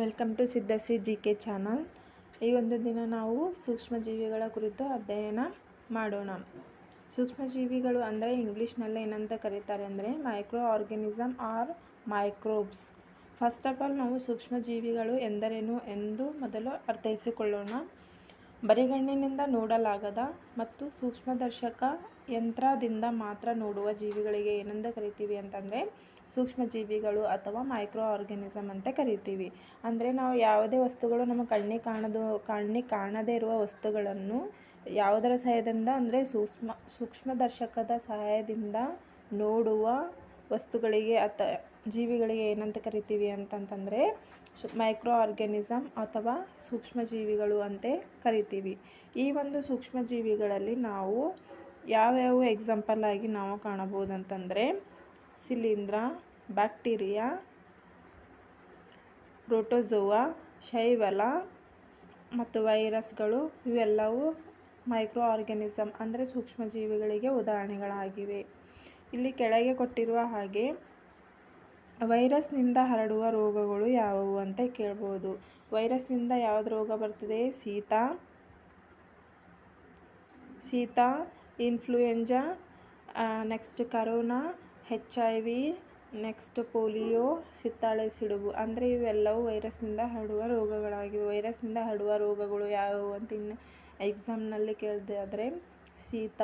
Welcome to ಸಿದ್ಧಸಿ G K channel. ಈ ಒಂದು ದಿನ ನಾವು ಸೂಕ್ಷ್ಮಜೀವಿಗಳ ಕುರಿತು ಅಧ್ಯಯನ ಮಾಡೋಣ. ಸೂಕ್ಷ್ಮಜೀವಿಗಳು ಅಂದರೆ ಇಂಗ್ಲೀಷ್ನಲ್ಲಿ ಏನಂತ ಕರೀತಾರೆ ಅಂದರೆ microorganism or microbes first of all ನಾವು ಸೂಕ್ಷ್ಮಜೀವಿಗಳು ಎಂದರೇನು ಎಂದು ಮೊದಲು ಅರ್ಥೈಸಿಕೊಳ್ಳೋಣ. ಬರಿಗಣ್ಣಿನಿಂದ ನೋಡಲಾಗದ ಮತ್ತು ಸೂಕ್ಷ್ಮದರ್ಶಕ ಯಂತ್ರದಿಂದ ಮಾತ್ರ ನೋಡುವ ಜೀವಿಗಳಿಗೆ ಏನಂತ ಕರಿತೀವಿ ಅಂತಂದರೆ ಸೂಕ್ಷ್ಮಜೀವಿಗಳು ಅಥವಾ ಮೈಕ್ರೋ ಆರ್ಗನಿಸಮ್ ಅಂತ ಕರಿತೀವಿ. ಅಂದರೆ ನಾವು ಯಾವುದೇ ವಸ್ತುಗಳು ನಮ್ಮ ಕಣ್ಣಿಗೆ ಕಾಣದು, ಕಣ್ಣಿಗೆ ಕಾಣದೇ ಇರುವ ವಸ್ತುಗಳನ್ನು ಯಾವುದರ ಸಹಾಯದಿಂದ ಅಂದರೆ ಸೂಕ್ಷ್ಮ, ಸೂಕ್ಷ್ಮದರ್ಶಕದ ಸಹಾಯದಿಂದ ನೋಡುವ ವಸ್ತುಗಳಿಗೆ ಅಥ ಜೀವಿಗಳಿಗೆ ಏನಂತ ಕರಿತೀವಿ ಅಂತಂತಂದರೆ ಮೈಕ್ರೋ ಆರ್ಗ್ಯಾನಿಸಮ್ ಅಥವಾ ಸೂಕ್ಷ್ಮಜೀವಿಗಳು ಅಂತ ಕರಿತೀವಿ. ಈ ಒಂದು ಸೂಕ್ಷ್ಮಜೀವಿಗಳಲ್ಲಿ ನಾವು ಯಾವ್ಯಾವ ಎಕ್ಸಾಂಪಲ್ ಆಗಿ ನಾವು ಕಾಣಬಹುದು ಅಂತಂದರೆ ಶಿಲೀಂಧ್ರ ಬ್ಯಾಕ್ಟೀರಿಯಾ, ಪ್ರೋಟೋಜೋವಾ, ಶೈವಲ ಮತ್ತು ವೈರಸ್ಗಳು, ಇವೆಲ್ಲವೂ ಮೈಕ್ರೋ ಆರ್ಗ್ಯಾನಿಸಮ್ ಅಂದರೆ ಸೂಕ್ಷ್ಮಜೀವಿಗಳಿಗೆ ಉದಾಹರಣೆಗಳಾಗಿವೆ. ಇಲ್ಲಿ ಕೆಳಗೆ ಕೊಟ್ಟಿರುವ ಹಾಗೆ ವೈರಸ್ನಿಂದ ಹರಡುವ ರೋಗಗಳು ಯಾವುವು ಅಂತ ಕೇಳ್ಬೋದು. ವೈರಸ್ನಿಂದ ಯಾವುದು ರೋಗ ಬರ್ತದೆ? ಶೀತ ಶೀತ influenza next corona H I V next polio, ಸಿತ್ತಾಳೆ, ಸಿಡುಬು. ಅಂದರೆ ಇವೆಲ್ಲವೂ ವೈರಸ್ನಿಂದ ಹರಡುವ ರೋಗಗಳಾಗಿವೆ. ವೈರಸ್ನಿಂದ ಹರಡುವ ರೋಗಗಳು ಯಾವುವು ಅಂತ ಇನ್ನು ಎಕ್ಸಾಮ್ನಲ್ಲಿ ಕೇಳಿದೆ ಆದರೆ, ಶೀತ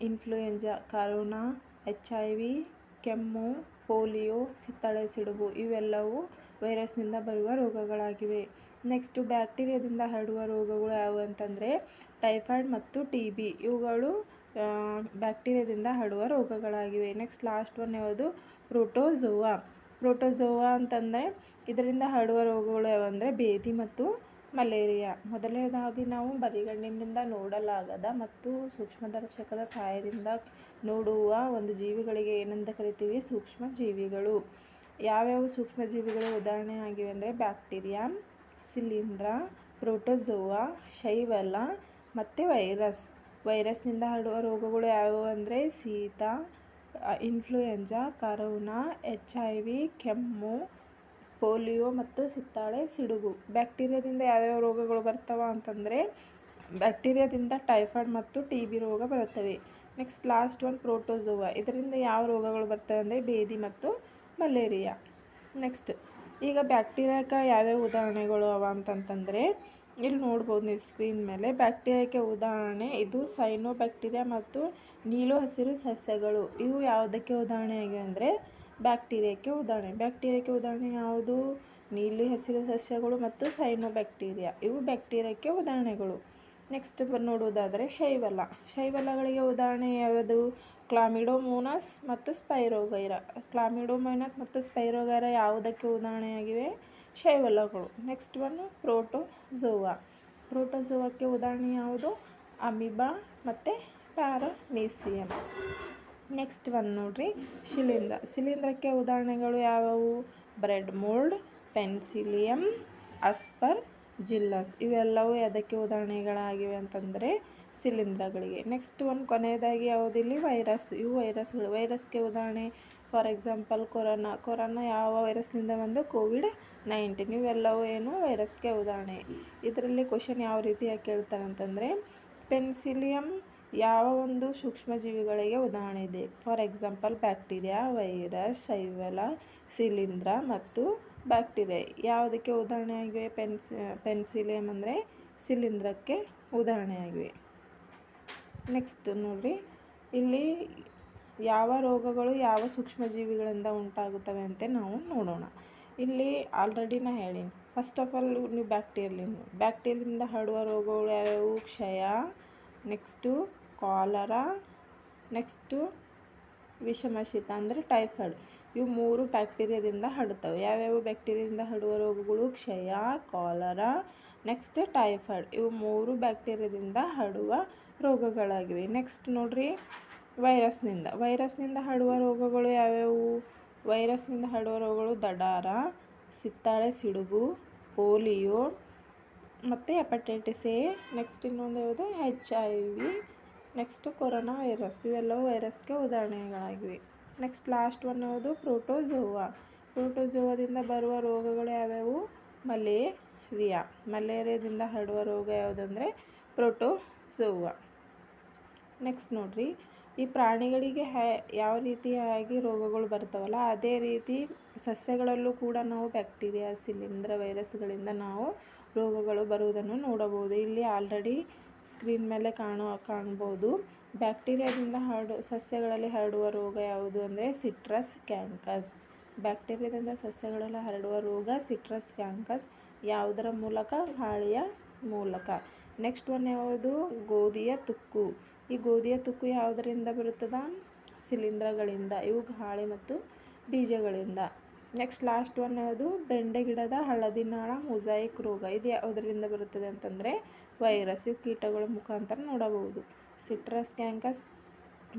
influenza corona H I V ಕೆಮ್ಮು, ಪೋಲಿಯೋ, ಸಿತ್ತಳೆ, ಸಿಡುಬು ಇವೆಲ್ಲವೂ ವೈರಸ್ನಿಂದ ಬರುವ ರೋಗಗಳಾಗಿವೆ. ನೆಕ್ಸ್ಟು ಬ್ಯಾಕ್ಟೀರಿಯಾದಿಂದ ಹರಡುವ ರೋಗಗಳು ಯಾವುವು ಅಂತಂದರೆ, ಟೈಫಾಯ್ಡ್ ಮತ್ತು ಟಿ ಬಿ ಇವುಗಳು ಬ್ಯಾಕ್ಟೀರಿಯಾದಿಂದ ಹರಡುವ ರೋಗಗಳಾಗಿವೆ. ನೆಕ್ಸ್ಟ್ ಲಾಸ್ಟ್ ಒನ್ ಯಾವುದು? ಪ್ರೋಟೋಝೋವಾ. ಪ್ರೋಟೋಝೋವಾ ಅಂತಂದರೆ ಇದರಿಂದ ಹರಡುವ ರೋಗಗಳು ಯಾವಂದರೆ ಬೇದಿ ಮತ್ತು ಮಲೇರಿಯಾ. ಮೊದಲನೇದಾಗಿ ನಾವು ಬರಿಗಣ್ಣಿನಿಂದ ನೋಡಲಾಗದ ಮತ್ತು ಸೂಕ್ಷ್ಮದರ್ಶಕದ ಸಹಾಯದಿಂದ ನೋಡುವ ಒಂದು ಜೀವಿಗಳಿಗೆ ಏನಂತ ಕರಿತೀವಿ? ಸೂಕ್ಷ್ಮ ಜೀವಿಗಳು ಯಾವ್ಯಾವ ಸೂಕ್ಷ್ಮ ಜೀವಿಗಳು ಉದಾಹರಣೆ ಆಗಿವೆ ಅಂದರೆ ಬ್ಯಾಕ್ಟೀರಿಯಾ ಶಿಲೀಂಧ್ರ ಪ್ರೋಟೋಝೋವಾ, ಶೈವಲ ಮತ್ತು ವೈರಸ್. ವೈರಸ್ನಿಂದ ಹರಡುವ ರೋಗಗಳು ಯಾವುವು ಅಂದರೆ ಶೀತ influenza, corona, H I V, ಕೆಮ್ಮು, ಪೋಲಿಯೋ ಮತ್ತು ಸಿತ್ತಾಳೆ ಸಿಡುಬು ಬ್ಯಾಕ್ಟೀರಿಯಾದಿಂದ ಯಾವ್ಯಾವ ರೋಗಗಳು ಬರ್ತಾವ ಅಂತಂದರೆ ಬ್ಯಾಕ್ಟೀರಿಯಾದಿಂದ ಟೈಫಾಯ್ಡ್ ಮತ್ತು ಟಿ ಬಿ ರೋಗ ಬರುತ್ತವೆ. ನೆಕ್ಸ್ಟ್ ಲಾಸ್ಟ್ ಒನ್ ಪ್ರೋಟೋಜೋವಾ ಇದರಿಂದ ಯಾವ ರೋಗಗಳು ಬರ್ತವೆ ಅಂದರೆ ಬೇದಿ ಮತ್ತು ಮಲೇರಿಯಾ. ನೆಕ್ಸ್ಟ್ ಈಗ ಬ್ಯಾಕ್ಟೀರಿಯಾಕ್ಕೆ ಯಾವ್ಯಾವ ಉದಾಹರಣೆಗಳು ಅವ ಅಂತಂತಂದರೆ ಇಲ್ಲಿ ನೋಡ್ಬೋದು ನೀವು ಸ್ಕ್ರೀನ್ ಮೇಲೆ. ಬ್ಯಾಕ್ಟೀರಿಯಾಕ್ಕೆ ಉದಾಹರಣೆ, ಇದು ಸೈನೋ ಬ್ಯಾಕ್ಟೀರಿಯಾ ಮತ್ತು ನೀಲು ಹಸಿರು ಸಸ್ಯಗಳು. ಇವು ಯಾವುದಕ್ಕೆ ಉದಾಹರಣೆ ಆಗಿವೆ ಅಂದರೆ ಬ್ಯಾಕ್ಟೀರಿಯಾಕ್ಕೆ ಉದಾಹರಣೆ. ಬ್ಯಾಕ್ಟೀರಿಯಾಕ್ಕೆ ಉದಾಹರಣೆ ಯಾವುದು? ನೀಲಿ ಹಸಿರು ಸಸ್ಯಗಳು ಮತ್ತು ಸೈನೋ ಬ್ಯಾಕ್ಟೀರಿಯಾ ಇವು ಬ್ಯಾಕ್ಟೀರಿಯಾಕ್ಕೆ ಉದಾಹರಣೆಗಳು. ನೆಕ್ಸ್ಟ್ ನೋಡುವುದಾದರೆ ಶೈವಲ. ಶೈವಲಗಳಿಗೆ ಉದಾಹರಣೆ ಯಾವುದು? ಕ್ಲಾಮಿಡೋಮೋನಸ್ ಮತ್ತು ಸ್ಪೈರೋಗೈರ ಕ್ಲಾಮಿಡೋಮೋನಸ್ ಮತ್ತು ಸ್ಪೈರೋಗೈರಾ ಯಾವುದಕ್ಕೆ ಉದಾಹರಣೆಯಾಗಿವೆ? ಶೈವಲಗಳು ನೆಕ್ಸ್ಟ್ ಒನ್ ಪ್ರೋಟೋಝೋವಾ ಪ್ರೋಟೋಝೋವಾಕ್ಕೆ ಉದಾಹರಣೆ ಯಾವುದು? ಅಮಿಬಾ ಮತ್ತು ಪ್ಯಾರಾನೀಸಿಯಂ ನೆಕ್ಸ್ಟ್ ಒನ್ ನೋಡಿರಿ. ಶಿಲೀಂಧ್ರ. ಶಿಲೀಂಧ್ರಕ್ಕೆ ಉದಾಹರಣೆಗಳು ಯಾವುವು? Bread mould, penicillium, aspergillus. ಇವೆಲ್ಲವೂ ಅದಕ್ಕೆ ಉದಾಹರಣೆಗಳಾಗಿವೆ ಅಂತಂದರೆ ಶಿಲೀಂಧ್ರಗಳಿಗೆ. ನೆಕ್ಸ್ಟ್ ಒಂದು ಕೊನೆಯದಾಗಿ ಯಾವುದಿಲ್ಲಿ ವೈರಸ್. ಇವು ವೈರಸ್ಗಳು ವೈರಸ್ಗೆ ಉದಾಹರಣೆ ಫಾರ್ ಎಕ್ಸಾಂಪಲ್ ಕೊರೋನಾ ಕೊರೋನಾ ಯಾವ ವೈರಸ್ನಿಂದ ಬಂದು ಕೋವಿಡ್ ನೈನ್ಟೀನ್ ಇವೆಲ್ಲವೂ ಏನು ವೈರಸ್ಗೆ ಉದಾಹರಣೆ. ಇದರಲ್ಲಿ ಕ್ವಶನ್ ಯಾವ ರೀತಿಯಾಗಿ ಕೇಳ್ತಾರೆ ಅಂತಂದರೆ ಪೆನ್ಸಿಲಿಯಂ ಯಾವ ಒಂದು ಸೂಕ್ಷ್ಮಜೀವಿಗಳಿಗೆ ಉದಾಹರಣೆ ಇದೆ. ಫಾರ್ ಎಕ್ಸಾಂಪಲ್, ಬ್ಯಾಕ್ಟೀರಿಯಾ, ವೈರಸ್, ಶೈವಲ, ಶಿಲೀಂಧ್ರ ಮತ್ತು ಬ್ಯಾಕ್ಟೀರಿಯಾ. ಯಾವುದಕ್ಕೆ ಉದಾಹರಣೆಯಾಗಿವೆ? ಪೆನ್ಸಿ, ಪೆನ್ಸಿಲಿಯಂ ಅಂದರೆ ಶಿಲೀಂಧ್ರಕ್ಕೆ ಉದಾಹರಣೆಯಾಗಿವೆ. ನೆಕ್ಸ್ಟ್ ನೋಡಿರಿ. ಇಲ್ಲಿ ಯಾವ ರೋಗಗಳು ಯಾವ ಸೂಕ್ಷ್ಮಜೀವಿಗಳಿಂದ ಉಂಟಾಗುತ್ತವೆ ಅಂತ ನಾವು ನೋಡೋಣ. ಇಲ್ಲಿ ಆಲ್ರೆಡಿ ನಾ ಹೇಳೀನಿ. ಫಸ್ಟ್ ಆಫ್ ಆಲ್ ನೀವು ಬ್ಯಾಕ್ಟೀರಿಯಲಿಂದ ಬ್ಯಾಕ್ಟೀರಿಯಿಂದ ಹರಡುವ ರೋಗಗಳು ಯಾವ್ಯಾವು ಕ್ಷಯ ನೆಕ್ಸ್ಟು ಕಾಲರಾ ನೆಕ್ಸ್ಟು ವಿಷಮಶೀತ ಅಂದರೆ ಟೈಫಾಯ್ಡ್ ಇವು ಮೂರು ಬ್ಯಾಕ್ಟೀರಿಯಾದಿಂದ ಹರಡ್ತವೆ. ಯಾವ್ಯಾವ ಬ್ಯಾಕ್ಟೀರಿಯಾದಿಂದ ಹರಡುವ ರೋಗಗಳು? ಕ್ಷಯ ಕಾಲರಾ ನೆಕ್ಸ್ಟ್ ಟೈಫಾಯ್ಡ್ ಇವು ಮೂರು ಬ್ಯಾಕ್ಟೀರಿಯಾದಿಂದ ಹರಡುವ ರೋಗಗಳಾಗಿವೆ. ನೆಕ್ಸ್ಟ್ ನೋಡ್ರಿ. ವೈರಸ್ನಿಂದ. ವೈರಸ್ನಿಂದ ಹರಡುವ ರೋಗಗಳು ಯಾವ್ಯಾವು? ವೈರಸ್ನಿಂದ ಹರಡುವ ರೋಗಗಳು ದಡಾರ, ಸಿತ್ತಾಳೆ, ಸಿಡುಬು, ಪೋಲಿಯೋ ಮತ್ತು ಹೆಪಟೈಟಿಸ್ ಎ. ನೆಕ್ಸ್ಟ್ ಇನ್ನೊಂದು ಯಾವುದು? H I V. Next corona virus. ಇವೆಲ್ಲವೂ ವೈರಸ್ಗೆ ಉದಾಹರಣೆಗಳಾಗಿವೆ. ನೆಕ್ಸ್ಟ್ ಲಾಸ್ಟ್ ಒನ್ ಯಾವುದು? ಪ್ರೋಟೋಜೋವಾ. ಪ್ರೋಟೋಜೋವಾದಿಂದ ಬರುವ ರೋಗಗಳು ಯಾವ್ಯಾವು? ಮಲೇರಿಯಾ. ಮಲೇರಿಯಾದಿಂದ ಹರಡುವ ರೋಗ ಯಾವುದಂದರೆ ಪ್ರೋಟೋಸೋವಾ ನೆಕ್ಸ್ಟ್ ನೋಡ್ರಿ. ಈ ಪ್ರಾಣಿಗಳಿಗೆ ಹ್ಯಾ ಯಾವ ರೀತಿಯಾಗಿ ರೋಗಗಳು ಬರ್ತಾವಲ್ಲ, ಅದೇ ರೀತಿ ಸಸ್ಯಗಳಲ್ಲೂ ಕೂಡ ನಾವು ಬ್ಯಾಕ್ಟೀರಿಯಾ, ಶಿಲೀಂಧ್ರ ವೈರಸ್ಗಳಿಂದ ನಾವು ರೋಗಗಳು ಬರುವುದನ್ನು ನೋಡಬಹುದು. ಇಲ್ಲಿ ಆಲ್ರೆಡಿ ಸ್ಕ್ರೀನ್ ಮೇಲೆ ಕಾಣೋ, ಕಾಣ್ಬೋದು. ಬ್ಯಾಕ್ಟೀರಿಯಾದಿಂದ ಹರಡು, ಸಸ್ಯಗಳಲ್ಲಿ ಹರಡುವ ರೋಗ ಯಾವುದು ಅಂದರೆ ಸಿಟ್ರಸ್ ಕ್ಯಾಂಕಸ್. ಬ್ಯಾಕ್ಟೀರಿಯಾದಿಂದ ಸಸ್ಯಗಳಲ್ಲಿ ಹರಡುವ ರೋಗ ಸಿಟ್ರಸ್ ಕ್ಯಾಂಕಸ್, ಯಾವುದರ ಮೂಲಕ? ಗಾಳಿಯ ಮೂಲಕ. ನೆಕ್ಸ್ಟ್ ಒನ್ ಯಾವುದು? ಗೋಧಿಯ ತುಕ್ಕು. ಈ ಗೋಧಿಯ ತುಕ್ಕು ಯಾವುದರಿಂದ ಬರುತ್ತದೆ? ಶಿಲೀಂಧ್ರಗಳಿಂದ ಇವು ಗಾಳಿ ಮತ್ತು ಬೀಜಗಳಿಂದ. ನೆಕ್ಸ್ಟ್ ಲಾಸ್ಟ್ ಒನ್ ಯಾವುದು? ಬೆಂಡೆ ಗಿಡದ ಹಳದಿ ನಾಳ ಮೊಸಾಯಿಕ್ ರೋಗ. ಇದು ಯಾವುದರಿಂದ ಬರುತ್ತದೆ ಅಂತಂದರೆ ವೈರಸ್. ಕೀಟಗಳ ಮುಖಾಂತರ ನೋಡಬಹುದು. ಸಿಟ್ರಸ್, ಕ್ಯಾಂಕಸ್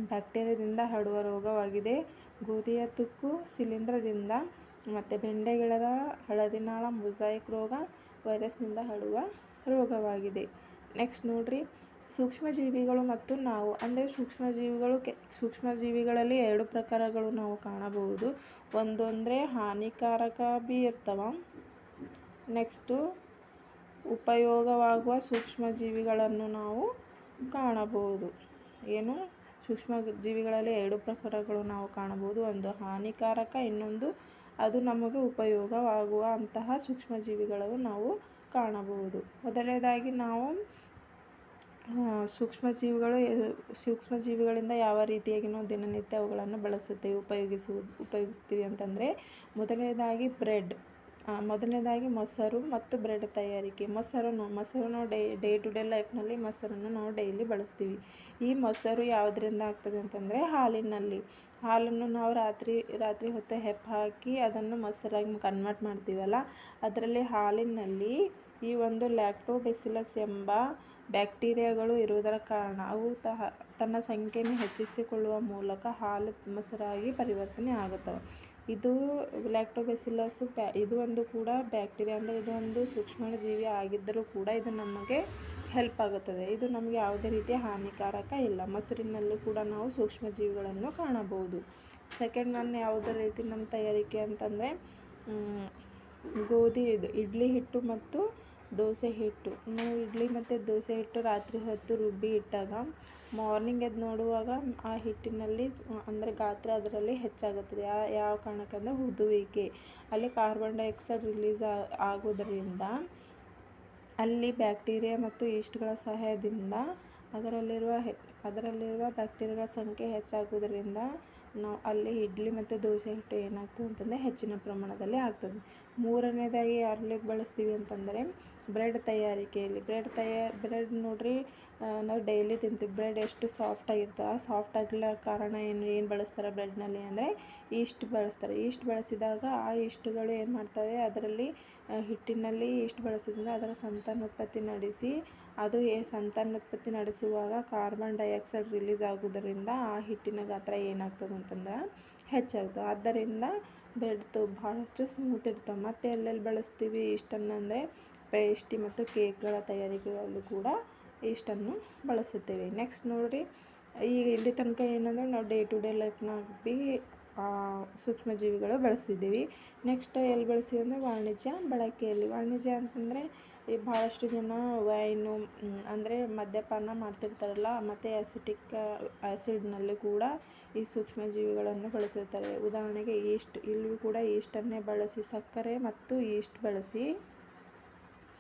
ಬ್ಯಾಕ್ಟೀರಿಯಾದಿಂದ ಹರಡುವ ರೋಗವಾಗಿದೆ. ಗೋಧಿಯ ತುಕ್ಕು ಶಿಲೀಂಧ್ರದಿಂದ ಮತ್ತು ಬೆಂಡೆ ಗಿಡದ ಹಳದಿ ನಾಳ ಮೊಸಾಯಿಕ್ ರೋಗ ವೈರಸ್ನಿಂದ ಹರಡುವ ರೋಗವಾಗಿದೆ. ನೆಕ್ಸ್ಟ್ ನೋಡ್ರಿ. ಸೂಕ್ಷ್ಮಜೀವಿಗಳು ಮತ್ತು ನಾವು, ಅಂದರೆ ಸೂಕ್ಷ್ಮಜೀವಿಗಳು ಕೆ, ಸೂಕ್ಷ್ಮಜೀವಿಗಳಲ್ಲಿ ಎರಡು ಪ್ರಕಾರಗಳು ನಾವು ಕಾಣಬಹುದು. ಒಂದು ಹಾನಿಕಾರಕ ಬಿ ಇರ್ತವೆ. ನೆಕ್ಸ್ಟು ಉಪಯೋಗವಾಗುವ ಸೂಕ್ಷ್ಮಜೀವಿಗಳನ್ನು ನಾವು ಕಾಣಬಹುದು. ಏನು? ಸೂಕ್ಷ್ಮ ಜೀವಿಗಳಲ್ಲಿ ಎರಡು ಪ್ರಕಾರಗಳು ನಾವು ಕಾಣಬಹುದು. ಒಂದು ಹಾನಿಕಾರಕ, ಇನ್ನೊಂದು ಅದು ನಮಗೆ ಉಪಯೋಗವಾಗುವ ಅಂತಹ ಸೂಕ್ಷ್ಮಜೀವಿಗಳನ್ನು ನಾವು ಕಾಣಬಹುದು. ಮೊದಲನೇದಾಗಿ ನಾವು ಸೂಕ್ಷ್ಮಜೀವಿಗಳು ಸೂಕ್ಷ್ಮಜೀವಿಗಳಿಂದ ಯಾವ ರೀತಿಯಾಗಿ ನಾವು ದಿನನಿತ್ಯ ಅವುಗಳನ್ನು ಬಳಸುತ್ತೇವೆ, ಉಪಯೋಗಿಸು, ಉಪಯೋಗಿಸ್ತೀವಿ ಅಂತಂದರೆ, ಮೊದಲನೇದಾಗಿ ಬ್ರೆಡ್ ಮೊದಲನೇದಾಗಿ ಮೊಸರು ಮತ್ತು ಬ್ರೆಡ್ ತಯಾರಿಕೆ. ಮೊಸರನ್ನು ಮೊಸರು ನಾವು ಡೇ ಡೇ ಟು ಡೇ ಲೈಫ್ನಲ್ಲಿ ಮೊಸರನ್ನು ನಾವು ಡೈಲಿ ಬಳಸ್ತೀವಿ. ಈ ಮೊಸರು ಯಾವುದರಿಂದ ಆಗ್ತದೆ ಅಂತಂದರೆ, ಹಾಲಿನಲ್ಲಿ. ಹಾಲನ್ನು ನಾವು ರಾತ್ರಿ ರಾತ್ರಿ ಹೊತ್ತು ಹೆಪ್ಪು ಹಾಕಿ ಅದನ್ನು ಮೊಸರಾಗಿ ಕನ್ವರ್ಟ್ ಮಾಡ್ತೀವಲ್ಲ, ಅದರಲ್ಲಿ ಹಾಲಿನಲ್ಲಿ ಈ ಒಂದು ಲ್ಯಾಕ್ಟೋಬೆಸಿಲಸ್ ಎಂಬ ಬ್ಯಾಕ್ಟೀರಿಯಾಗಳು ಇರುವುದರ ಕಾರಣ, ಅವು ತಹ, ತನ್ನ ಸಂಖ್ಯೆಯನ್ನು ಹೆಚ್ಚಿಸಿಕೊಳ್ಳುವ ಮೂಲಕ ಹಾಲು ಮೊಸರಾಗಿ ಪರಿವರ್ತನೆ ಆಗುತ್ತವೆ. ಇದು ಲ್ಯಾಕ್ಟೋಬೆಸಿಲಸ್ ಬ್ಯಾ ಇದು ಒಂದು ಕೂಡ ಬ್ಯಾಕ್ಟೀರಿಯಾ ಅಂದರೆ ಇದು ಒಂದು ಸೂಕ್ಷ್ಮಜೀವಿ ಆಗಿದ್ದರೂ ಕೂಡ ಇದು ನಮಗೆ ಹೆಲ್ಪ್ ಆಗುತ್ತದೆ. ಇದು ನಮಗೆ ಯಾವುದೇ ರೀತಿಯ ಹಾನಿಕಾರಕ ಇಲ್ಲ. ಮೊಸರಿನಲ್ಲೂ ಕೂಡ ನಾವು ಸೂಕ್ಷ್ಮಜೀವಿಗಳನ್ನು ಕಾಣಬಹುದು. ಸೆಕೆಂಡ್ ಒನ್ ಯಾವುದೇ ರೀತಿ ನಮ್ಮ ತಯಾರಿಕೆ ಅಂತಂದರೆ ಗೋಧಿ ಇದು, ಇಡ್ಲಿ ಹಿಟ್ಟು ಮತ್ತು ದೋಸೆ ಹಿಟ್ಟು. ನಾವು ಇಡ್ಲಿ ಮತ್ತು ದೋಸೆ ಹಿಟ್ಟು ರಾತ್ರಿ ಹೊತ್ತು ರುಬ್ಬಿ ಇಟ್ಟಾಗ ಮಾರ್ನಿಂಗ್ ಎದ್ದು ನೋಡುವಾಗ ಆ ಹಿಟ್ಟಿನಲ್ಲಿ ಅಂದರೆ ಗಾತ್ರ ಅದರಲ್ಲಿ ಹೆಚ್ಚಾಗುತ್ತದೆ. ಯಾವ ಯಾವ ಕಾರಣಕ್ಕಂದರೆ ಹುದುವಿಕೆ. ಅಲ್ಲಿ ಕಾರ್ಬನ್ ಡೈಆಕ್ಸೈಡ್ ರಿಲೀಸ್ ಆಗೋದರಿಂದ ಅಲ್ಲಿ ಬ್ಯಾಕ್ಟೀರಿಯಾ ಮತ್ತು ಈಸ್ಟ್ಗಳ ಸಹಾಯದಿಂದ ಅದರಲ್ಲಿರುವ ಹೆ, ಅದರಲ್ಲಿರುವ ಬ್ಯಾಕ್ಟೀರಿಯಾಗಳ ಸಂಖ್ಯೆ ಹೆಚ್ಚಾಗುವುದರಿಂದ ನಾವು ಅಲ್ಲಿ ಇಡ್ಲಿ ಮತ್ತು ದೋಸೆ ಹಿಟ್ಟು ಏನಾಗ್ತದೆ ಅಂತಂದರೆ ಹೆಚ್ಚಿನ ಪ್ರಮಾಣದಲ್ಲಿ ಆಗ್ತದೆ. ಮೂರನೇದಾಗಿ ಅಲ್ಲಿ ಬಳಸ್ತೀವಿ ಅಂತಂದರೆ ಬ್ರೆಡ್ ತಯಾರಿಕೆಯಲ್ಲಿ. ಬ್ರೆಡ್ ತಯಾ, ಬ್ರೆಡ್ ನೋಡಿರಿ ನಾವು ಡೈಲಿ ತಿಂತೀವಿ. ಬ್ರೆಡ್ ಎಷ್ಟು ಸಾಫ್ಟಾಗಿರ್ತವೆ ಆ ಸಾಫ್ಟ್ ಆಗಲ ಕಾರಣ ಏನು ಏನು ಬಳಸ್ತಾರೆ ಬ್ರೆಡ್ನಲ್ಲಿ ಅಂದರೆ ಈಸ್ಟ್ ಬಳಸ್ತಾರೆ. ಈಸ್ಟ್ ಬಳಸಿದಾಗ ಆ ಈಸ್ಟ್ಗಳು ಏನು ಮಾಡ್ತವೆ, ಅದರಲ್ಲಿ ಹಿಟ್ಟಿನಲ್ಲಿ ಎಷ್ಟು ಬಳಸೋದ್ರಿಂದ ಅದರ ಸಂತಾನೋತ್ಪತ್ತಿ ನಡೆಸಿ, ಅದು ಸಂತಾನೋತ್ಪತ್ತಿ ನಡೆಸುವಾಗ ಕಾರ್ಬನ್ ಡೈಆಕ್ಸೈಡ್ ರಿಲೀಸ್ ಆಗುವುದರಿಂದ ಆ ಹಿಟ್ಟಿನ ಗಾತ್ರ ಏನಾಗ್ತದೆ ಅಂತಂದ್ರೆ ಹೆಚ್ಚಾಗ್ತದೆ. ಆದ್ದರಿಂದ ಬ್ರೆಡ್ ಭಾಳಷ್ಟು ಸ್ಮೂತ್ ಇರ್ತವೆ ಮತ್ತು ಎಲ್ಲೆಲ್ಲಿ ಬಳಸ್ತೀವಿ ಈಸ್ಟನ್ನು ಅಂದರೆ ಪೇಸ್ಟಿ ಮತ್ತು ಕೇಕ್ಗಳ ತಯಾರಿಕೆಗಳಲ್ಲೂ ಕೂಡ ಇಷ್ಟನ್ನು ಬಳಸುತ್ತೇವೆ. ನೆಕ್ಸ್ಟ್ ನೋಡಿರಿ, ಈಗ ಇಲ್ಲಿ ತನಕ ಏನಂದರೆ ನಾವು ಡೇ ಟು ಡೇ ಲೈಫ್ನಾಗ ಭೀ ಸೂಕ್ಷ್ಮಜೀವಿಗಳು ಬಳಸ್ತಿದ್ದೀವಿ ನೆಕ್ಸ್ಟ್ ಎಲ್ಲಿ ಬಳಸ್ತೀವಿ ಅಂದರೆ ವಾಣಿಜ್ಯ, ಬಳಕೆಯಲ್ಲಿ. ವಾಣಿಜ್ಯ ಅಂತಂದರೆ ಈ ಭಾಳಷ್ಟು ಜನ ವೈನು ಅಂದರೆ ಮದ್ಯಪಾನ ಮಾಡ್ತಿರ್ತಾರಲ್ಲ, ಮತ್ತು ಆ್ಯಸಿಟಿಕ್ ಆ್ಯಸಿಡ್ನಲ್ಲಿ ಕೂಡ ಈ ಸೂಕ್ಷ್ಮಜೀವಿಗಳನ್ನು ಬಳಸಿರ್ತಾರೆ. ಉದಾಹರಣೆಗೆ ಈಸ್ಟ್ ಇಲ್ಲೂ ಕೂಡ ಈಸ್ಟನ್ನೇ ಬಳಸಿ ಸಕ್ಕರೆ ಮತ್ತು ಈಸ್ಟ್ ಬಳಸಿ,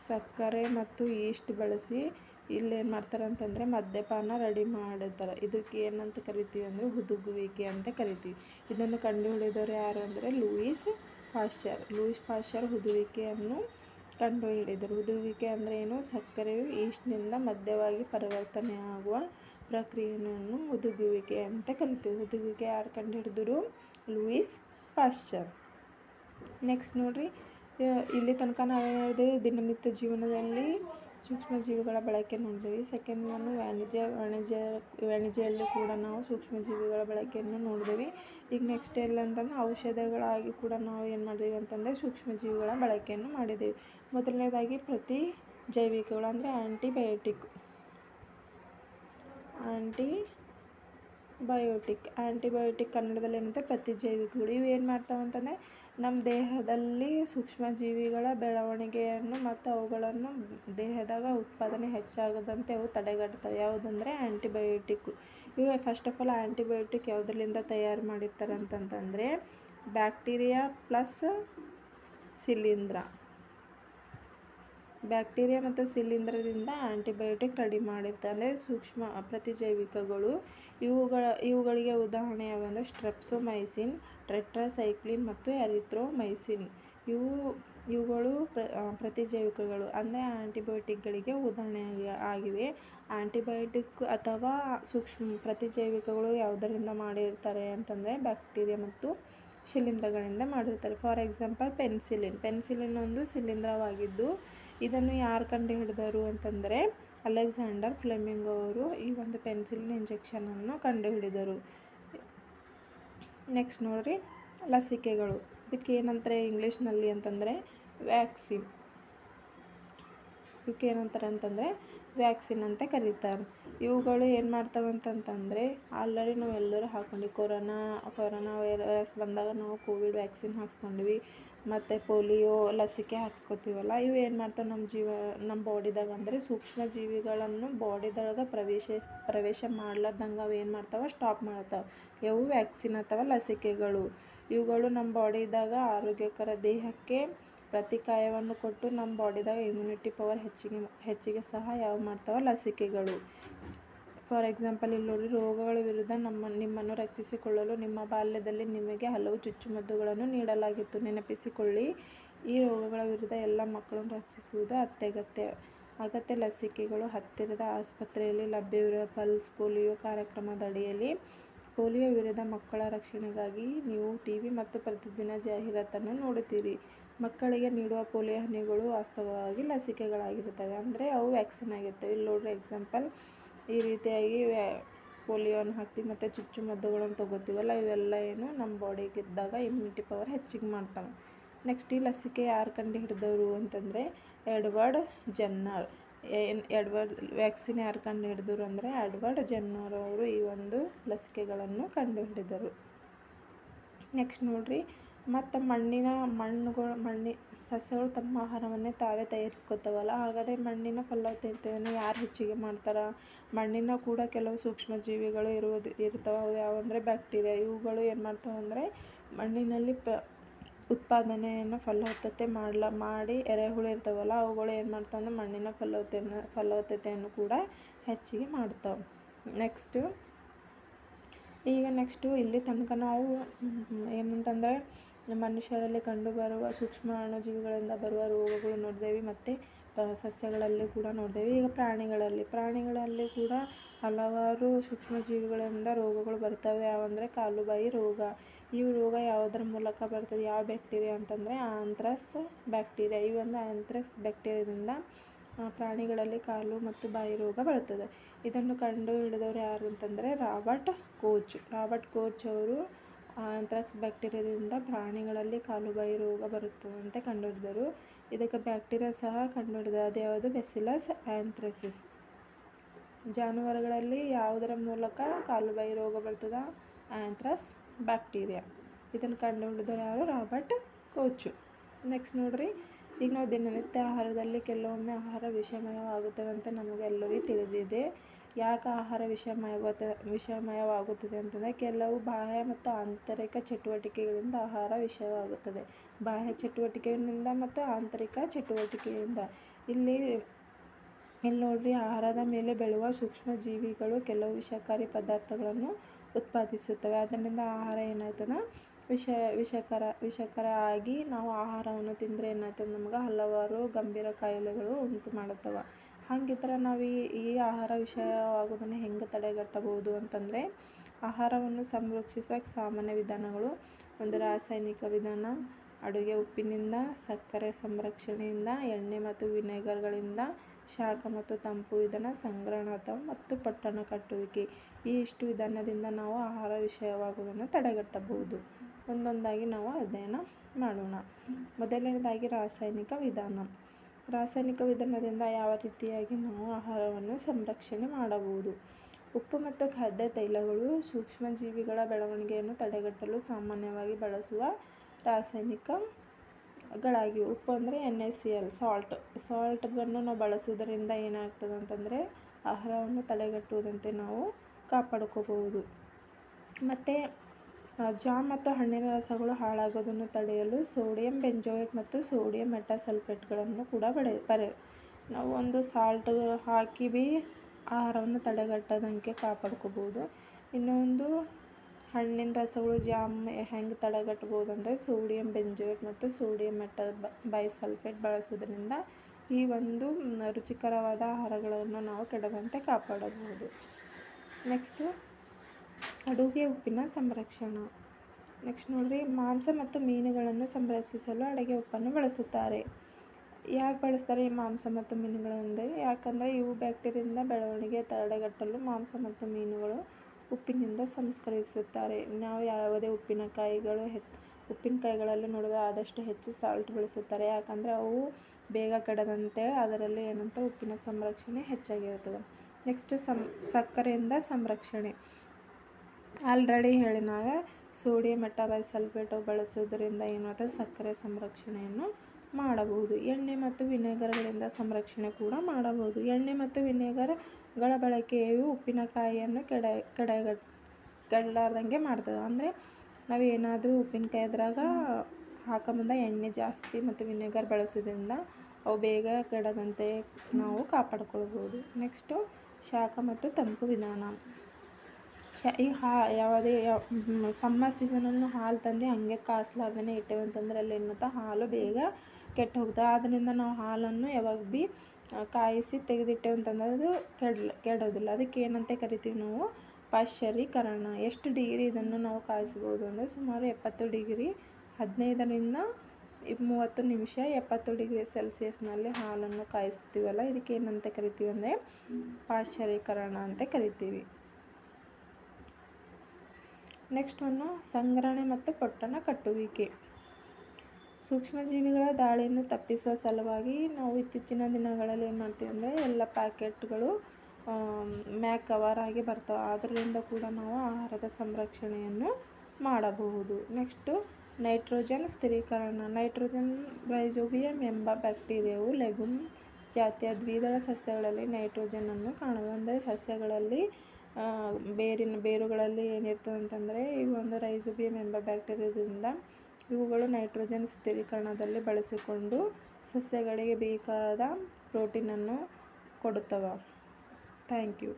ಸಕ್ಕರೆ ಮತ್ತು ಈಸ್ಟ್ ಬಳಸಿ ಇಲ್ಲೇನು ಮಾಡ್ತಾರೆ ಅಂತಂದರೆ ಮದ್ಯಪಾನ ರೆಡಿ ಮಾಡಿರ್ತಾರೆ. ಇದಕ್ಕೆ ಏನಂತ ಕರಿತೀವಿ ಅಂದರೆ ಹುದುಗುವಿಕೆ ಅಂತ ಕರಿತೀವಿ. ಇದನ್ನು ಕಂಡುಹಿಡಿದವರು ಯಾರು ಅಂದರೆ ಲೂಯಿಸ್ ಪಾಶ್ಚರ್. ಲೂಯಿಸ್ ಪಾಶ್ಚರ್ ಹುದುವಿಕೆಯನ್ನು ಕಂಡುಹಿಡಿದರು ಹುದುವಿಕೆ ಅಂದರೆ ಏನು? ಸಕ್ಕರೆಯು ಈಸ್ಟ್ನಿಂದ ಮದ್ಯವಾಗಿ ಪರಿವರ್ತನೆ ಆಗುವ ಪ್ರಕ್ರಿಯೆಯನ್ನು ಹುದುಗುವಿಕೆ ಅಂತ ಕರಿತೀವಿ. ಹುದುಗುವಿಕೆ ಯಾರು ಕಂಡುಹಿಡಿದರು ಲೂಯಿಸ್ ಪಾಶ್ಚರ್. ನೆಕ್ಸ್ಟ್ ನೋಡಿರಿ. ಇಲ್ಲಿ ತನಕ ನಾವೇನು ಹೇಳಿದೆ? ದಿನನಿತ್ಯ ಜೀವನದಲ್ಲಿ ಸೂಕ್ಷ್ಮಜೀವಿಗಳ ಬಳಕೆ ನೋಡಿದ್ವಿ ಸೆಕೆಂಡ್ ಒನ್ ವಾಣಿಜ್ಯ ವಾಣಿಜ್ಯ, ವಾಣಿಜ್ಯದಲ್ಲಿ ಕೂಡ ನಾವು ಸೂಕ್ಷ್ಮಜೀವಿಗಳ ಬಳಕೆಯನ್ನು ನೋಡಿದ್ವಿ ಈಗ ನೆಕ್ಸ್ಟ್ ಎಲ್ಲ ಅಂತಂದ್ರೆ ಔಷಧಗಳಾಗಿ ಕೂಡ ನಾವು ಏನು ಮಾಡಿದೀವಿ ಅಂತಂದರೆ ಸೂಕ್ಷ್ಮಜೀವಿಗಳ ಬಳಕೆಯನ್ನು ಮಾಡಿದ್ದೀವಿ. ಮೊದಲನೇದಾಗಿ ಪ್ರತಿ ಜೈವಿಕಗಳು ಅಂದರೆ ಆ್ಯಂಟಿಬಯೋಟಿಕ್ ಆ್ಯಂಟಿ ಬಯೋಟಿಕ್ ಆ್ಯಂಟಿಬಯೋಟಿಕ್ ಕನ್ನಡದಲ್ಲಿ ಏನಂತ ಪ್ರತಿಜೈವಿಕಗಳು ಇವು ಏನು ಮಾಡ್ತಾವೆ ಅಂತಂದರೆ ನಮ್ಮ ದೇಹದಲ್ಲಿ ಸೂಕ್ಷ್ಮಜೀವಿಗಳ ಬೆಳವಣಿಗೆಯನ್ನು ಮತ್ತು ಅವುಗಳನ್ನು ದೇಹದಾಗ ಉತ್ಪಾದನೆ ಹೆಚ್ಚಾಗದಂತೆ ಅವು ತಡೆಗಟ್ತವೆ. ಯಾವುದಂದರೆ ಆ್ಯಂಟಿಬಯೋಟಿಕ್ಕು ಇವು ಫಸ್ಟ್ ಆಫ್ ಆಲ್ ಆ್ಯಂಟಿಬಯೋಟಿಕ್ ಯಾವುದರಿಂದ ತಯಾರು ಮಾಡಿರ್ತಾರೆ ಅಂತಂತಂದರೆ ಬ್ಯಾಕ್ಟೀರಿಯಾ ಪ್ಲಸ್ ಶಿಲೀಂಧ್ರ. ಬ್ಯಾಕ್ಟೀರಿಯಾ ಮತ್ತು ಶಿಲೀಂಧ್ರದಿಂದ ಆ್ಯಂಟಿಬಯೋಟಿಕ್ ರೆಡಿ ಮಾಡಿರ್ತಾರೆ. ಸೂಕ್ಷ್ಮ ಪ್ರತಿಜೈವಿಕಗಳು ಇವುಗಳ, ಇವುಗಳಿಗೆ ಉದಾಹರಣೆ ಯಾವಂದರೆ ಸ್ಟ್ರೆಪ್ಸೊಮೈಸಿನ್, ಟೆಟ್ರಾಸೈಕ್ಲಿನ್ ಮತ್ತು ಎರಿಥ್ರೋಮೈಸಿನ್. ಇವು, ಇವುಗಳು ಪ್ರ ಪ್ರತಿಜೈವಿಕಗಳು, ಅಂದರೆ ಆ್ಯಂಟಿಬಯೋಟಿಕ್ಗಳಿಗೆ ಉದಾಹರಣೆ ಆಗಿವೆ. ಆ್ಯಂಟಿಬಯೋಟಿಕ್ ಅಥವಾ ಸೂಕ್ಷ್ಮ ಪ್ರತಿಜೈವಿಕಗಳು ಯಾವುದರಿಂದ ಮಾಡಿರ್ತಾರೆ ಅಂತಂದರೆ ಬ್ಯಾಕ್ಟೀರಿಯಾ ಮತ್ತು ಶಿಲೀಂಧ್ರಗಳಿಂದ ಮಾಡಿರ್ತಾರೆ. For example, penicillin. ಪೆನ್ಸಿಲಿನ್ ಒಂದು ಶಿಲೀಂಧ್ರವಾಗಿದ್ದು, ಇದನ್ನು ಯಾರು ಕಂಡು ಹಿಡಿದರು ಅಂತಂದರೆ ಅಲೆಕ್ಸಾಂಡರ್ ಫ್ಲೆಮಿಂಗ್ ಅವರು ಈ ಒಂದು ಪೆನ್ಸಿಲಿನ್ ಇಂಜೆಕ್ಷನನ್ನು ಕಂಡುಹಿಡಿದರು. ನೆಕ್ಸ್ಟ್ ನೋಡ್ರಿ, ಲಸಿಕೆಗಳು. ಇದಕ್ಕೆ ಏನಂತಾರೆ ಇಂಗ್ಲೀಷ್ನಲ್ಲಿ ಅಂತಂದರೆ ವ್ಯಾಕ್ಸಿನ್. ಇದಕ್ಕೆ ಏನಂತಾರೆ ಅಂತಂದರೆ ವ್ಯಾಕ್ಸಿನ್ ಅಂತ ಕರೀತಾರೆ. ಇವುಗಳು ಏನು ಮಾಡ್ತವೆ ಅಂತಂತಂದರೆ ಆಲ್ರೆಡಿ ನಾವು ಎಲ್ಲರೂ ಹಾಕ್ಕೊಂಡು ಕೊರೋನಾ ಕೊರೋನಾ ವೈರಸ್ ಬಂದಾಗ ನಾವು ಕೋವಿಡ್ ವ್ಯಾಕ್ಸಿನ್ ಹಾಕ್ಸ್ಕೊಂಡ್ವಿ. ಮತ್ತು ಪೋಲಿಯೋ, ಲಸಿಕೆ ಹಾಕ್ಸ್ಕೊತೀವಲ್ಲ, ಇವು ಏನು ಮಾಡ್ತಾವೆ ನಮ್ಮ ಜೀವ ನಮ್ಮ ಬಾಡಿದಾಗ ಅಂದರೆ ಸೂಕ್ಷ್ಮ ಜೀವಿಗಳನ್ನು ಬಾಡಿದೊಳಗೆ ಪ್ರವೇಶ ಪ್ರವೇಶ ಮಾಡ್ಲಾರ್ದಂಗೆ ಅವು ಏನು ಮಾಡ್ತಾವೆ, ಸ್ಟಾಪ್ ಮಾಡ್ತಾವೆ. ಇವು ವ್ಯಾಕ್ಸಿನ್ ಅಥವಾ ಲಸಿಕೆಗಳು. ಇವುಗಳು ನಮ್ಮ ಬಾಡಿದಾಗ ಆರೋಗ್ಯಕರ ದೇಹಕ್ಕೆ ಪ್ರತಿಕಾಯವನ್ನು ಕೊಟ್ಟು ನಮ್ಮ ಬಾಡಿದಾಗ ಇಮ್ಯುನಿಟಿ ಪವರ್ ಹೆಚ್ಚಿಗೆ ಹೆಚ್ಚಿಗೆ ಸಹ ಯಾವ ಮಾಡ್ತಾವೆ ಲಸಿಕೆಗಳು. ಫಾರ್ ಎಕ್ಸಾಂಪಲ್ ಇಲ್ಲಿ ರೋಗಗಳ ವಿರುದ್ಧ ನಮ್ಮ, ನಿಮ್ಮನ್ನು ರಕ್ಷಿಸಿಕೊಳ್ಳಲು ನಿಮ್ಮ ಬಾಲ್ಯದಲ್ಲಿ ನಿಮಗೆ ಹಲವು ಚುಚ್ಚುಮದ್ದುಗಳನ್ನು ನೀಡಲಾಗಿತ್ತು. ನೆನಪಿಸಿಕೊಳ್ಳಿ, ಈ ರೋಗಗಳ ವಿರುದ್ಧ ಎಲ್ಲ ಮಕ್ಕಳನ್ನು ರಕ್ಷಿಸುವುದು ಅತ್ಯಗತ್ಯ. ಅಗತ್ಯ ಲಸಿಕೆಗಳು ಹತ್ತಿರದ ಆಸ್ಪತ್ರೆಯಲ್ಲಿ ಲಭ್ಯವಿರುವ ಪಲ್ಸ್, ಪೋಲಿಯೋ ಕಾರ್ಯಕ್ರಮದ ಅಡಿಯಲ್ಲಿ ಪೋಲಿಯೋ ವಿರುದ್ಧ ಮಕ್ಕಳ ರಕ್ಷಣೆಗಾಗಿ ನೀವು ಟಿ ವಿ ಮತ್ತು ಪ್ರತಿದಿನ ಜಾಹೀರಾತನ್ನು ನೋಡುತ್ತೀರಿ. ಮಕ್ಕಳಿಗೆ ನೀಡುವ ಪೋಲಿಯೋ ಹನಿಗಳು ವಾಸ್ತವವಾಗಿ ಲಸಿಕೆಗಳಾಗಿರ್ತವೆ ಅಂದರೆ ಅವು ವ್ಯಾಕ್ಸಿನ್ ಆಗಿರ್ತವೆ. ಇಲ್ಲಿ ನೋಡ್ರಿ ಎಕ್ಸಾಂಪಲ್, ಈ ರೀತಿಯಾಗಿ ವ್ಯಾ ಪೋಲಿಯೋನ ಹಾಕ್ತೀವಿ ಮತ್ತು ಚುಚ್ಚುಮದ್ದುಗಳನ್ನು ತೊಗೋತೀವಲ್ಲ, ಇವೆಲ್ಲ ಏನು ನಮ್ಮ ಬಾಡಿಗೆ ಇದ್ದಾಗ ಇಮ್ಯುನಿಟಿ ಪವರ್ ಹೆಚ್ಚಿಗೆ ಮಾಡ್ತಾವೆ. ನೆಕ್ಸ್ಟ್ ಈ ಲಸಿಕೆ ಯಾರು ಕಂಡು ಹಿಡಿದವರು ಅಂತಂದರೆ ಎಡ್ವರ್ಡ್ ಜನ್ನರ್. ಏನು, ಎಡ್ವರ್ಡ್, ವ್ಯಾಕ್ಸಿನ್ ಯಾರು ಕಂಡು ಹಿಡಿದರು ಅಂದರೆ ಎಡ್ವರ್ಡ್ ಜನ್ನರ್ ಅವರು ಈ ಒಂದು ಲಸಿಕೆಗಳನ್ನು ಕಂಡು ಹಿಡಿದರು ನೆಕ್ಸ್ಟ್ ನೋಡ್ರಿ ಮತ್ತು ಮಣ್ಣಿನ ಮಣ್ಣುಗಳು, ಮಣ್ಣಿ, ಸಸ್ಯಗಳು ತಮ್ಮ ಆಹಾರವನ್ನೇ ತಾವೇ ತಯಾರಿಸ್ಕೊತಾವಲ್ಲ. ಹಾಗಾದರೆ ಮಣ್ಣಿನ ಫಲವತ್ತತೆಯನ್ನು ಯಾರು ಹೆಚ್ಚಿಗೆ ಮಾಡ್ತಾರೆ? ಮಣ್ಣಿನ ಕೂಡ ಕೆಲವು ಸೂಕ್ಷ್ಮ ಜೀವಿಗಳು ಇರುವುದು ಇರ್ತವೆ ಅವು ಯಾವಂದರೆ ಬ್ಯಾಕ್ಟೀರಿಯಾ. ಇವುಗಳು ಏನು ಮಾಡ್ತಾವೆ ಅಂದರೆ ಮಣ್ಣಿನಲ್ಲಿ ಪ, ಉತ್ಪಾದನೆಯನ್ನು ಫಲವತ್ತತೆ ಮಾಡ್ಲ, ಮಾಡಿ ಎರೆಹುಳು ಇರ್ತಾವಲ್ಲ, ಅವುಗಳು ಏನು ಮಾಡ್ತಾವೆ ಅಂದರೆ ಮಣ್ಣಿನ ಫಲವತ್ತೆಯನ್ನು ಫಲವತ್ತತೆಯನ್ನು ಕೂಡ ಹೆಚ್ಚಿಗೆ ಮಾಡ್ತಾವೆ. ನೆಕ್ಸ್ಟು ಈಗ ನೆಕ್ಸ್ಟು ಇಲ್ಲಿ ತನಕ ನಾವು ಏನಂತಂದರೆ ಮನುಷ್ಯರಲ್ಲಿ ಕಂಡುಬರುವ ಸೂಕ್ಷ್ಮ ಅಣುಜೀವಿಗಳಿಂದ ಬರುವ ರೋಗಗಳು ನೋಡಿದೇವೆ ಮತ್ತು ಸಸ್ಯಗಳಲ್ಲಿ ಕೂಡ ನೋಡಿದೇವೆ. ಈಗ ಪ್ರಾಣಿಗಳಲ್ಲಿ ಪ್ರಾಣಿಗಳಲ್ಲಿ ಕೂಡ ಹಲವಾರು ಸೂಕ್ಷ್ಮ ಜೀವಿಗಳಿಂದ ರೋಗಗಳು ಬರ್ತವೆ. ಯಾವಂದರೆ ಕಾಲುಬಾಯಿ ರೋಗ. ಈ ರೋಗ ಯಾವುದರ ಮೂಲಕ ಬರ್ತದೆ? ಯಾವ ಬ್ಯಾಕ್ಟೀರಿಯಾ ಅಂತಂದರೆ ಆಂಥ್ರಸ್ ಬ್ಯಾಕ್ಟೀರಿಯಾ. ಈ ಒಂದು ಆಂಥ್ರಸ್ ಬ್ಯಾಕ್ಟೀರಿಯಾದಿಂದ ಪ್ರಾಣಿಗಳಲ್ಲಿ ಕಾಲು ಮತ್ತು ಬಾಯಿ ರೋಗ ಬರ್ತದೆ. ಇದನ್ನು ಕಂಡು ಹಿಡಿದವರು ಯಾರು ಅಂತಂದರೆ ರಾಬರ್ಟ್ ಕೋಚ್. ರಾಬರ್ಟ್ ಕೋಚ್ ಅವರು ಆಂಥ್ರಾಕ್ಸ್ ಬ್ಯಾಕ್ಟೀರಿಯಾದಿಂದ ಪ್ರಾಣಿಗಳಲ್ಲಿ ಕಾಲುಬಾಯಿ ರೋಗ ಬರುತ್ತದೆ ಅಂತ ಕಂಡುಹಿಡಿದರು. ಇದಕ್ಕೆ ಬ್ಯಾಕ್ಟೀರಿಯಾ ಸಹ ಕಂಡುಹಿಡಿದ. ಅದ್ಯಾವುದು ಬೆಸಿಲಸ್ ಆ್ಯಂಥ್ರಸಿಸ್ ಜಾನುವಾರುಗಳಲ್ಲಿ ಯಾವುದರ ಮೂಲಕ ಕಾಲುಬಾಯಿ ರೋಗ ಬರ್ತದ? Anthrax bacteria. ಇದನ್ನು ಕಂಡುಹಿಡಿದವರು ಯಾರು? Robert coach. ನೆಕ್ಸ್ಟ್ ನೋಡ್ರಿ. ಈಗ ನಾವು ದಿನನಿತ್ಯ ಆಹಾರದಲ್ಲಿ ಕೆಲವೊಮ್ಮೆ ಆಹಾರ ವಿಷಮಯವಾಗುತ್ತವೆ ಅಂತ ನಮಗೆಲ್ಲರಿಗೂ ತಿಳಿದಿದೆ. ಯಾಕೆ ಆಹಾರ ವಿಷಮಯವಾಗುತ್ತೆ ವಿಷಮಯವಾಗುತ್ತದೆ ಅಂತಂದರೆ ಕೆಲವು ಬಾಹ್ಯ ಮತ್ತು ಆಂತರಿಕ ಚಟುವಟಿಕೆಗಳಿಂದ ಆಹಾರ ವಿಷಯವಾಗುತ್ತದೆ. ಬಾಹ್ಯ ಚಟುವಟಿಕೆಯಿಂದ ಮತ್ತು ಆಂತರಿಕ ಚಟುವಟಿಕೆಯಿಂದ ಇಲ್ಲಿ ಇಲ್ಲಿ ನೋಡ್ರಿ, ಆಹಾರದ ಮೇಲೆ ಬೆಳೆಯುವ ಸೂಕ್ಷ್ಮ ಜೀವಿಗಳು ಕೆಲವು ವಿಷಕಾರಿ ಪದಾರ್ಥಗಳನ್ನು ಉತ್ಪಾದಿಸುತ್ತವೆ. ಅದರಿಂದ ಆಹಾರ ಏನಾಯ್ತದ ವಿಷ, ವಿಷಕರ ವಿಷಕರ ಆಗಿ ನಾವು ಆಹಾರವನ್ನು ತಿಂದರೆ ಏನಾಯ್ತದೆ ನಮ್ಗೆ ಹಲವಾರು ಗಂಭೀರ ಕಾಯಿಲೆಗಳು ಉಂಟು ಮಾಡುತ್ತವೆ. ಹಂಗಿದ್ರೆ ನಾವು ಈ ಈ ಆಹಾರ ವಿಷಯವಾಗೋದನ್ನು ಹೆಂಗೆ ತಡೆಗಟ್ಟಬಹುದು ಅಂತಂದರೆ, ಆಹಾರವನ್ನು ಸಂರಕ್ಷಿಸೋಕೆ ಸಾಮಾನ್ಯ ವಿಧಾನಗಳು ಒಂದು ರಾಸಾಯನಿಕ ವಿಧಾನ, ಅಡುಗೆ ಉಪ್ಪಿನಿಂದ, ಸಕ್ಕರೆ ಸಂರಕ್ಷಣೆಯಿಂದ, ಎಣ್ಣೆ ಮತ್ತು ವಿನೆಗರ್ಗಳಿಂದ, ಶಾಖ ಮತ್ತು ತಂಪು ವಿಧಾನ ಸಂಗ್ರಹಣಾತ ಮತ್ತು ಪಟ್ಟಣ ಕಟ್ಟುವಿಕೆ. ಈ ಇಷ್ಟು ವಿಧಾನದಿಂದ ನಾವು ಆಹಾರ ವಿಷಯವಾಗುವುದನ್ನು ತಡೆಗಟ್ಟಬಹುದು. ಒಂದೊಂದಾಗಿ ನಾವು ಅಧ್ಯಯನ ಮಾಡೋಣ. ಮೊದಲನೇದಾಗಿ ರಾಸಾಯನಿಕ ವಿಧಾನ. ರಾಸಾಯನಿಕ ವಿಧಾನದಿಂದ ಯಾವ ರೀತಿಯಾಗಿ ನಾವು ಆಹಾರವನ್ನು ಸಂರಕ್ಷಣೆ ಮಾಡಬಹುದು? ಉಪ್ಪು ಮತ್ತು ಖಾದ್ಯ ತೈಲಗಳು ಸೂಕ್ಷ್ಮ ಜೀವಿಗಳ ಬೆಳವಣಿಗೆಯನ್ನು ತಡೆಗಟ್ಟಲು ಸಾಮಾನ್ಯವಾಗಿ ಬಳಸುವ ರಾಸಾಯನಿಕಗಳಾಗಿವೆ. ಉಪ್ಪು ಅಂದರೆ N S C L salt ಸಾಲ್ಟನ್ನು ನಾವು ಬಳಸುವುದರಿಂದ ಏನಾಗ್ತದೆ ಅಂತಂದರೆ ಆಹಾರವನ್ನು ತಡೆಗಟ್ಟುವುದಂತೆ ನಾವು ಕಾಪಾಡ್ಕೋಬಹುದು. ಮತ್ತು ಜಾಮ್ ಮತ್ತು ಹಣ್ಣಿನ ರಸಗಳು ಹಾಳಾಗೋದನ್ನು ತಡೆಯಲು ಸೋಡಿಯಂ ಬೆಂಜೋಯೇಟ್ ಮತ್ತು ಸೋಡಿಯಂ ಮೆಟಾಸಲ್ಫೇಟ್ಗಳನ್ನು ಕೂಡ ಬಡೆ, ಬರೆ, ನಾವು ಒಂದು ಸಾಲ್ಟ್ ಹಾಕಿ ಭೀ ಆಹಾರವನ್ನು ತಡೆಗಟ್ಟದಂಗೆ ಕಾಪಾಡ್ಕೋಬೋದು. ಇನ್ನೊಂದು ಹಣ್ಣಿನ ರಸಗಳು ಜಾಮ್ ಹೆಂಗೆ ತಡೆಗಟ್ಬೋದು ಅಂದರೆ ಸೋಡಿಯಂ ಬೆಂಜೋಯೇಟ್ ಮತ್ತು ಸೋಡಿಯಂ ಮೆಟಲ್ ಬೈಸಲ್ಫೇಟ್ ಬಳಸೋದ್ರಿಂದ ಈ ಒಂದು ರುಚಿಕರವಾದ ಆಹಾರಗಳನ್ನು ನಾವು ಕೆಡದಂತೆ ಕಾಪಾಡಬಹುದು. ನೆಕ್ಸ್ಟು ಅಡುಗೆ ಉಪ್ಪಿನ ಸಂರಕ್ಷಣೆ. ನೆಕ್ಸ್ಟ್ ನೋಡಿರಿ, ಮಾಂಸ ಮತ್ತು ಮೀನುಗಳನ್ನು ಸಂರಕ್ಷಿಸಲು ಅಡುಗೆ ಉಪ್ಪನ್ನು ಬಳಸುತ್ತಾರೆ. ಯಾಕೆ ಬಳಸ್ತಾರೆ ಈ ಮಾಂಸ ಮತ್ತು ಮೀನುಗಳೆಂದರೆ ಯಾಕಂದರೆ ಇವು ಬ್ಯಾಕ್ಟೀರಿಯಿಂದ ಬೆಳವಣಿಗೆ ತಡೆಗಟ್ಟಲು ಮಾಂಸ ಮತ್ತು ಮೀನುಗಳು ಉಪ್ಪಿನಿಂದ ಸಂಸ್ಕರಿಸುತ್ತಾರೆ. ನಾವು ಯಾವುದೇ ಉಪ್ಪಿನಕಾಯಿಗಳು ಹೆ ಉಪ್ಪಿನಕಾಯಿಗಳಲ್ಲಿ ನೋಡುವ ಆದಷ್ಟು ಹೆಚ್ಚು ಸಾಲ್ಟ್ ಬಳಸುತ್ತಾರೆ. ಯಾಕಂದರೆ ಅವು ಬೇಗ ಕೆಡದಂತೆ ಅದರಲ್ಲಿ ಏನಂತ ಉಪ್ಪಿನ ಸಂರಕ್ಷಣೆ ಹೆಚ್ಚಾಗಿರುತ್ತದೆ. ನೆಕ್ಸ್ಟ್ ಸಂ, ಸಕ್ಕರೆಯಿಂದ ಸಂರಕ್ಷಣೆ. ಆಲ್ರೆಡಿ ಹೇಳಿನಾಗ ಸೋಡಿಯಂ ಮೆಟಾಬೈಸಲ್ಫೇಟ್ ಬಳಸೋದ್ರಿಂದ ಏನಾಗುತ್ತೆ ಸಕ್ಕರೆ ಸಂರಕ್ಷಣೆಯನ್ನು ಮಾಡಬಹುದು. ಎಣ್ಣೆ ಮತ್ತು ವಿನೆಗರ್ಗಳಿಂದ ಸಂರಕ್ಷಣೆ ಕೂಡ ಮಾಡಬಹುದು. ಎಣ್ಣೆ ಮತ್ತು ವಿನೆಗರ್ಗಳ ಬಳಕೆಯು ಉಪ್ಪಿನಕಾಯಿಯನ್ನು ಕೆಡ ಕೆಡಗಟ್ ಕೆಡಲಾರ್ದಂಗೆ ಮಾಡ್ತದೆ. ಅಂದರೆ ನಾವು ಏನಾದರೂ ಉಪ್ಪಿನಕಾಯಿ ಅದ್ರಾಗ ಹಾಕೋ ಎಣ್ಣೆ ಜಾಸ್ತಿ ಮತ್ತು ವಿನೆಗರ್ ಬಳಸೋದ್ರಿಂದ ಅವು ಬೇಗ ಕೆಡದಂತೆ ನಾವು ಕಾಪಾಡ್ಕೊಳ್ಬೋದು ನೆಕ್ಸ್ಟು ಶಾಖ ಮತ್ತು ತಂಪು ವಿಧಾನ. ಶ ಈ ಹಾ ಯಾವುದೇ ಯಾವ ಸಮ್ಮರ್ ಸೀಸನಲ್ಲೂ ಹಾಲು ತಂದು, ಹಂಗೆ ಇಟ್ಟೇವೆ ಅಂತಂದ್ರೆ ಅಲ್ಲಿ ಏನಾಗುತ್ತೆ ಹಾಲು ಬೇಗ ಕೆಟ್ಟು ಹೋಗ್ತದೆ. ಆದ್ದರಿಂದ ನಾವು ಹಾಲನ್ನು ಯಾವಾಗ ಭೀ ಕಾಯಿಸಿ ತೆಗೆದಿಟ್ಟೇವಂತಂದ್ರೆ ಅದು ಕೆಡಲ ಕೆಡೋದಿಲ್ಲ. ಅದಕ್ಕೆ ಏನಂತ ಕರಿತೀವಿ ನಾವು? ಪಾಶ್ಚರೀಕರಣ. ಎಷ್ಟು ಡಿಗ್ರಿ ಇದನ್ನು ನಾವು ಕಾಯಿಸ್ಬೋದು ಅಂದರೆ ಸುಮಾರು ಎಪ್ಪತ್ತು ಡಿಗ್ರಿ ಹದಿನೈದರಿಂದ ಮೂವತ್ತು ನಿಮಿಷ ಎಪ್ಪತ್ತು ಡಿಗ್ರಿ ಸೆಲ್ಸಿಯಸ್ನಲ್ಲಿ ಹಾಲನ್ನು ಕಾಯಿಸ್ತೀವಲ್ಲ, ಇದಕ್ಕೆ ಏನಂತ ಕರಿತೀವಿ ಅಂದರೆ ಪಾಶ್ಚರೀಕರಣ ಅಂತ ಕರಿತೀವಿ. ನೆಕ್ಸ್ಟ್ ಒಂದು ಸಂಗ್ರಹಣೆ ಮತ್ತು ಪೊಟ್ಟಣ ಕಟ್ಟುವಿಕೆ. ಸೂಕ್ಷ್ಮಜೀವಿಗಳ ದಾಳಿಯನ್ನು ತಪ್ಪಿಸುವ ಸಲುವಾಗಿ ನಾವು ಇತ್ತೀಚಿನ ದಿನಗಳಲ್ಲಿ ಏನು ಮಾಡ್ತೀವಿ ಅಂದರೆ ಎಲ್ಲ ಪ್ಯಾಕೆಟ್ಗಳು ಮ್ಯಾಕ್ ಕವರ್ ಆಗಿ ಬರ್ತವೆ. ಅದರಿಂದ ಕೂಡ ನಾವು ಆಹಾರದ ಸಂರಕ್ಷಣೆಯನ್ನು ಮಾಡಬಹುದು. ನೆಕ್ಸ್ಟು ನೈಟ್ರೋಜನ್ ಸ್ಥಿರೀಕರಣ. ನೈಟ್ರೋಜನ್ ರೈಜೋಬಿಯಂ ಎಂಬ ಬ್ಯಾಕ್ಟೀರಿಯಾವು ಲೆಗುಮ್ ಜಾತಿಯ ದ್ವಿದಳ ಸಸ್ಯಗಳಲ್ಲಿ ನೈಟ್ರೋಜನನ್ನು ಕಾಣುವುದು ಅಂದರೆ ಸಸ್ಯಗಳಲ್ಲಿ ಬೇರಿನ ಬೇರುಗಳಲ್ಲಿ ಏನಿರ್ತದೆ ಅಂತಂದರೆ ಈ ಒಂದು ರೈಜೋಬಿಯಂ ಎಂಬ ಬ್ಯಾಕ್ಟೀರಿಯಾದಿಂದ ಇವುಗಳು ನೈಟ್ರೋಜನ್ ಸ್ಥಿರೀಕರಣದಲ್ಲಿ ಬಳಸಿಕೊಂಡು ಸಸ್ಯಗಳಿಗೆ ಬೇಕಾದ ಪ್ರೋಟೀನನ್ನು ಕೊಡುತ್ತವೆ. Thank you